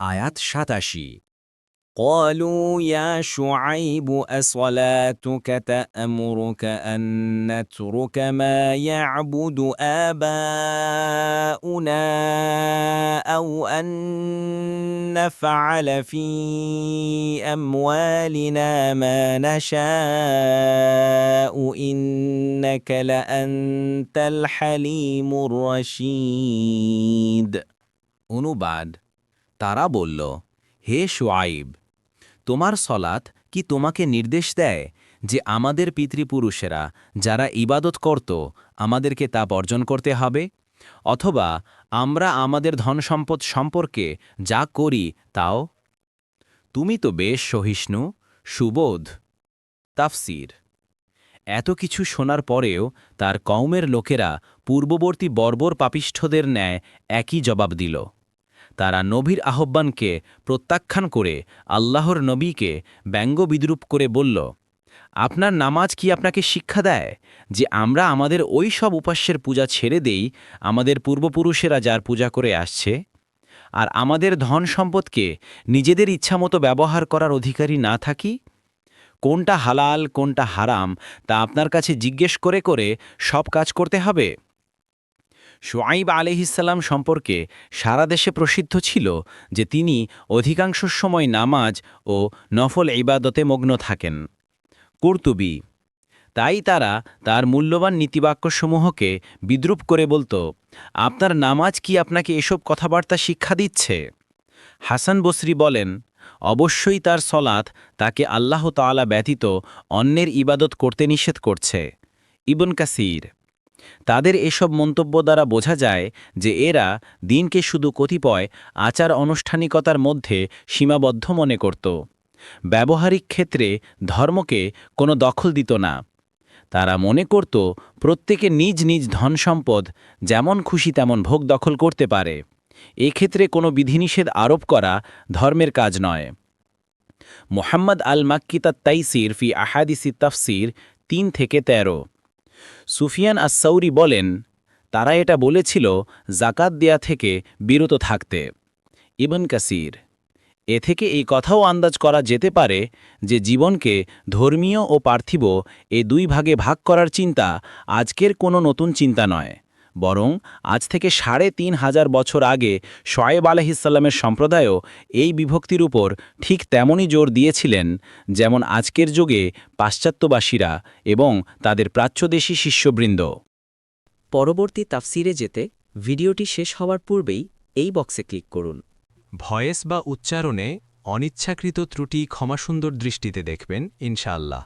আয়াত সাতাশি قالوا يا شعيب أصلاتك تأمرك أن نترك ما يعبد آباؤنا أو أن نفعل في أموالنا ما نشاء إنك لأنت الحليم الرشيد অনুবাদ তারা বলল, হে শুআইব, তোমার সলাত কি তোমাকে নির্দেশ দেয় যে আমাদের পিতৃপুরুষেরা যারা ইবাদত করত, আমাদেরকে তা বর্জন করতে হবে? অথবা আমরা আমাদের ধনসম্পদ সম্পর্কে যা করি তাও? তুমি তো বেশ সহিষ্ণু, সুবোধ, তাফসির। এত কিছু শোনার পরেও তার কওমের লোকেরা পূর্ববর্তী বর্বর পাপিষ্ঠদের ন্যায় একই জবাব দিল। তারা নবীর আহ্বানকে প্রত্যাখ্যান করে আল্লাহর নবীকে ব্যঙ্গ বিদ্রুপ করে বলল, আপনার নামাজ কি আপনাকে শিক্ষা দেয়? যে আমরা আমাদের ওই সব উপাস্যের পূজা ছেড়ে দেই, আমাদের পূর্বপুরুষেরা যার পূজা করে আসছে? আর আমাদের ধন সম্পদকে নিজেদের ইচ্ছামতো ব্যবহার করার অধিকারী না থাকি? কোনটা হালাল, কোনটা হারাম, তা আপনার কাছে জিজ্ঞেস করে করে সব কাজ করতে হবে? শোয়াইব আলহিসাল্লাম সম্পর্কে সারা দেশে প্রসিদ্ধ ছিল যে তিনি অধিকাংশ সময় নামাজ ও নফল ইবাদতে মগ্ন থাকেন। কর্তুবি, তাই তারা তার মূল্যবান নীতিবাক্যসমূহকে বিদ্রুপ করে বলতো, আপনার নামাজ কি আপনাকে এসব কথাবার্তা শিক্ষা দিচ্ছে? হাসান বসরি বলেন, অবশ্যই তার সলাৎ তাকে আল্লাহ তাআলা ব্যতীত অন্যের ইবাদত করতে নিষেধ করছে। ইবন কাসির তাদের এসব মন্তব্য দ্বারা বোঝা যায় যে এরা দিনকে শুধু কতিপয় আচার আনুষ্ঠানিকতার মধ্যে সীমাবদ্ধ মনে করত। ব্যবহারিক ক্ষেত্রে ধর্মকে কোনো দখল দিত না। তারা মনে করত প্রত্যেকে নিজ নিজ ধন সম্পদ যেমন খুশি তেমন ভোগ দখল করতে পারে। এক্ষেত্রে কোনো বিধিনিষেধ আরোপ করা ধর্মের কাজ নয়। মোহাম্মদ আল মাক্কিতা তাইসির ফি আহাদিসি তাফসির তিন থেকে তেরো। সুফিয়ান আসাউরি বলেন, তারা এটা বলেছিল জাকাত দেয়া থেকে বিরত থাকতে। ইবন কাসির, এ থেকে এই কথাও আন্দাজ করা যেতে পারে যে জীবনকে ধর্মীয় ও পার্থিব এ দুই ভাগে ভাগ করার চিন্তা আজকের কোনো নতুন চিন্তা নয়। বরং আজ থেকে সাড়ে তিন হাজার বছর আগে শয়েব আলহিসাল্লামের সম্প্রদায়ও এই বিভক্তির উপর ঠিক তেমনই জোর দিয়েছিলেন যেমন আজকের যুগে পাশ্চাত্যবাসীরা এবং তাদের প্রাচ্যদেশী শিষ্যবৃন্দ। পরবর্তী তাফসিরে যেতে ভিডিওটি শেষ হওয়ার পূর্বেই এই বক্সে ক্লিক করুন। ভয়েস বা উচ্চারণে অনিচ্ছাকৃত ত্রুটি ক্ষমাসুন্দর দৃষ্টিতে দেখবেন ইনশাআল্লাহ।